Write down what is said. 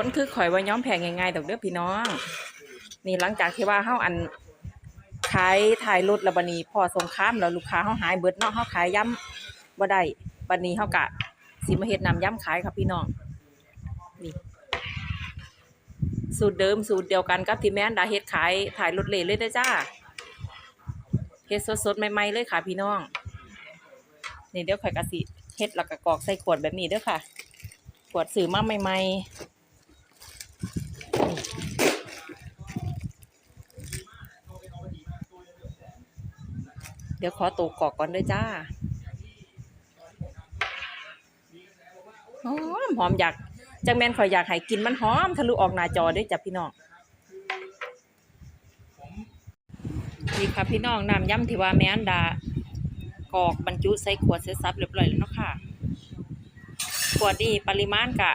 คนคือข่อยว่าย้อมแพงง่ายๆดอกเด้อพี่น้อง นี่หลังจากที่ว่าเฮาอันขายถ่ายรถแล้วบัดนี้พอสงครามแล้วลูกค้าเฮาหายเบิดเนาะเฮาขายย่ำบ่ได้บัดนี้เฮากะสิมาเฮ็ดนำย่ำขายครับพี่น้องนี่สูตรเดิมสูตรเดียวกันกับที่แม่นดาเฮ็ดขายถ่ายรถเลเลยเด้จ้าเฮ็ดสดๆใหม่ๆเลยค่ะพี่น้องนี่เดี๋ยวข่อยกะสิเฮ็ดแล้วก็กรอกใส่ขวดแบบนี้เด้อค่ะ ขวดซื้อมาใหม่ๆ ดี๋ยวขอตูกอกก่อนเด้วยจ้าหอมหอมอยากจังแมนขอยอยากให้กินมันหอมทะลุออกหน้าจอด้วยจ้ะพี่น้องนี่ค่ะพี่น้องน้ำย่ำที่ว่าแม่นดากรอกบรรจุใส่ขวดเสร็จสับเรียบร้อยแล้วเนาะค่ะ ขวดนี้ปริมาณกะ